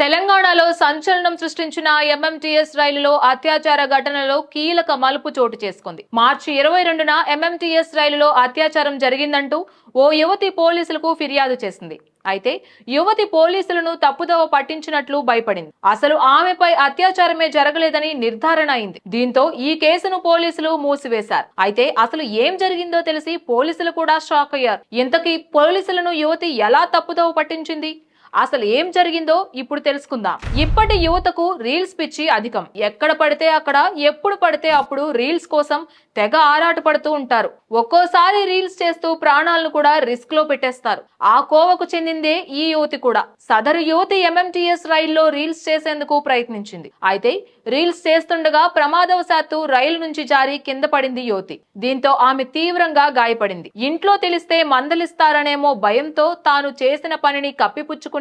తెలంగాణలో సంచలనం సృష్టించిన ఎంఎంటీఎస్ రైలులో అత్యాచార ఘటనలో కీలక మలుపు చోటు చేసుకుంది. మార్చి ఇరవై రెండున ఎంఎంటీఎస్ రైలులో అత్యాచారం జరిగిందంటూ ఓ యువతి పోలీసులకు ఫిర్యాదు చేసింది. అయితే యువతి పోలీసులను తప్పుదోవ పట్టించినట్లు భయపడింది. అసలు ఆమెపై అత్యాచారమే జరగలేదని నిర్ధారణ అయింది. దీంతో ఈ కేసును పోలీసులు మూసివేశారు. అయితే అసలు ఏం జరిగిందో తెలిసి పోలీసులు కూడా షాక్ అయ్యారు. ఇంతకీ పోలీసులను యువతి ఎలా తప్పుదోవ పట్టించింది? అసలు ఏం జరిగిందో ఇప్పుడు తెలుసుకుందాం. ఇప్పటి యువతకు రీల్స్ పిచ్చి అధికం. ఎక్కడ పడితే అక్కడ ఎప్పుడు పడితే అప్పుడు రీల్స్ కోసం తెగ ఆరాట పడుతూ ఉంటారు. ఒక్కోసారి రీల్స్ చేస్తూ ప్రాణాలను కూడా రిస్క్లో పెట్టేస్తారు. ఆ కోవకు చెందిందే ఈ యువతి కూడా. సదరు యువతి ఎంఎంటీఎస్ రైల్లో రీల్స్ చేసేందుకు ప్రయత్నించింది. అయితే రీల్స్ చేస్తుండగా ప్రమాదవశాత్తు రైలు నుంచి జారి కింద పడింది యువతి. దీంతో ఆమె తీవ్రంగా గాయపడింది. ఇంట్లో తెలిస్తే మందలిస్తారనేమో భయంతో తాను చేసిన పనిని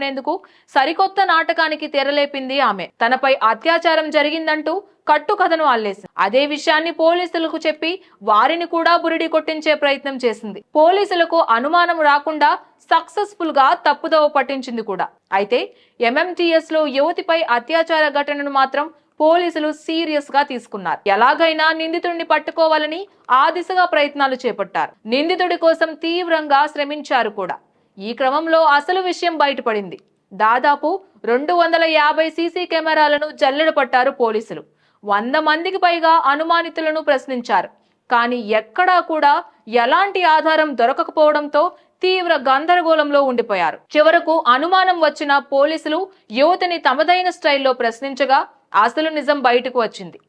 కప్పిపుచ్చుకునేందుకు సరికొత్త నాటకానికి తెరలేపింది ఆమె. తనపై అత్యాచారం జరిగిందంటూ కట్టుకథను అల్లేసింది. అదే విషయాన్ని పోలీసులకు చెప్పి వారిని కూడా బురిడి కొట్టించే ప్రయత్నం చేసింది. పోలీసులకు అనుమానం రాకుండా సక్సెస్ఫుల్గా తప్పుదోవ పట్టించింది కూడా. అయితే ఎంఎంటీఎస్లో యువతిపై అత్యాచార ఘటనను మాత్రం పోలీసులు సీరియస్గా తీసుకున్నారు. ఎలాగైనా నిందితుడిని పట్టుకోవాలని ఆ దిశగా ప్రయత్నాలు చేపట్టారు. నిందితుడి కోసం తీవ్రంగా శ్రమించారు కూడా. ఈ క్రమంలో అసలు విషయం బయటపడింది. దాదాపు రెండు వందల యాభై సీసీ కెమెరాలను జల్లెడ పట్టారు పోలీసులు. వంద మందికి పైగా అనుమానితులను ప్రశ్నించారు. కానీ ఎక్కడా కూడా ఎలాంటి ఆధారం దొరకకపోవడంతో తీవ్ర గందరగోళంలో ఉండిపోయారు. చివరకు అనుమానం వచ్చిన పోలీసులు యువతిని తమదైన స్టైల్లో ప్రశ్నించగా అసలు నిజం బయటకు వచ్చింది.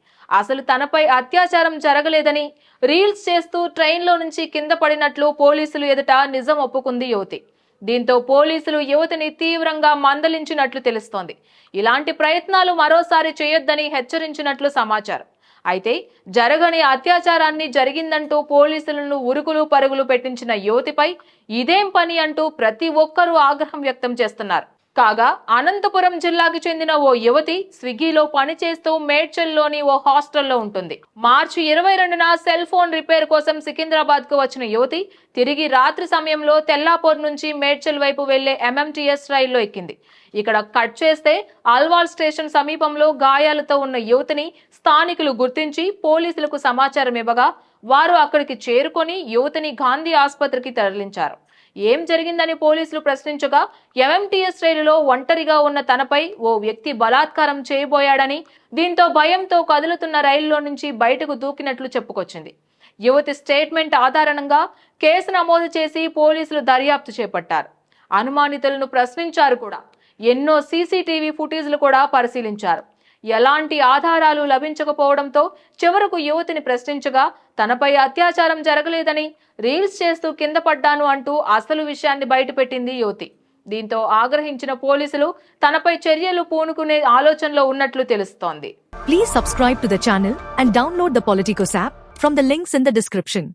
అసలు తనపై అత్యాచారం జరగలేదని రీల్స్ చేస్తూ ట్రైన్లో నుంచి కింద పడినట్లు పోలీసులు ఎదుట నిజం ఒప్పుకుంది యువతి. దీంతో పోలీసులు యువతిని తీవ్రంగా మందలించినట్లు తెలుస్తోంది. ఇలాంటి ప్రయత్నాలు మరోసారి చేయొద్దని హెచ్చరించినట్లు సమాచారం. అయితే జరగని అత్యాచారాన్ని జరిగిందంటూ పోలీసులను ఉరుకులు పరుగులు పెట్టించిన యువతిపై ఇదేం పని అంటూ ప్రతి ఒక్కరూ ఆగ్రహం వ్యక్తం చేస్తున్నారు. కాగా అనంతపురం జిల్లాకు చెందిన ఓ యువతి స్విగ్గీలో పనిచేస్తూ మేడ్చల్లోని ఓ హాస్టల్లో ఉంటుంది. మార్చి ఇరవై రెండున సెల్ ఫోన్ రిపేర్ కోసం సికింద్రాబాద్కు వచ్చిన యువతి తిరిగి రాత్రి సమయంలో తెల్లాపూర్ నుంచి మేడ్చల్ వైపు వెళ్ళే ఎంఎంటీఎస్ రైల్లో ఎక్కింది. ఇక్కడ కట్ చేస్తే అల్వాల్ స్టేషన్ సమీపంలో గాయాలతో ఉన్న యువతిని స్థానికులు గుర్తించి పోలీసులకు సమాచారం ఇవ్వగా వారు అక్కడికి చేరుకొని యువతిని గాంధీ ఆసుపత్రికి తరలించారు. ఏం జరిగిందని పోలీసులు ప్రశ్నించగా ఎంఎంటీఎస్ రైలులో ఒంటరిగా ఉన్న తనపై ఓ వ్యక్తి బలాత్కారం చేయబోయాడని దీంతో భయంతో కదులుతున్న రైల్లో నుంచి బయటకు దూకినట్లు చెప్పుకొచ్చింది. యువతి స్టేట్మెంట్ ఆధారంగా కేసు నమోదు చేసి పోలీసులు దర్యాప్తు చేపట్టారు. అనుమానితులను ప్రశ్నించారు కూడా. ఎన్నో సీసీటీవీ ఫుటేజ్లు కూడా పరిశీలించారు. ఎలాంటి ఆధారాలు లభించకపోవడంతో చివరకు యువతిని ప్రశ్నించగా తనపై అత్యాచారం జరగలేదని రీల్స్ చేస్తూ కింద పడ్డాను అంటూ అసలు విషయాన్ని బయటపెట్టింది యువతి. దీంతో ఆగ్రహించిన పోలీసులు తనపై చర్యలు పూనుకునే ఆలోచనలో ఉన్నట్లు తెలుస్తోంది. Please subscribe to the channel and download the Politicos app from the links in the description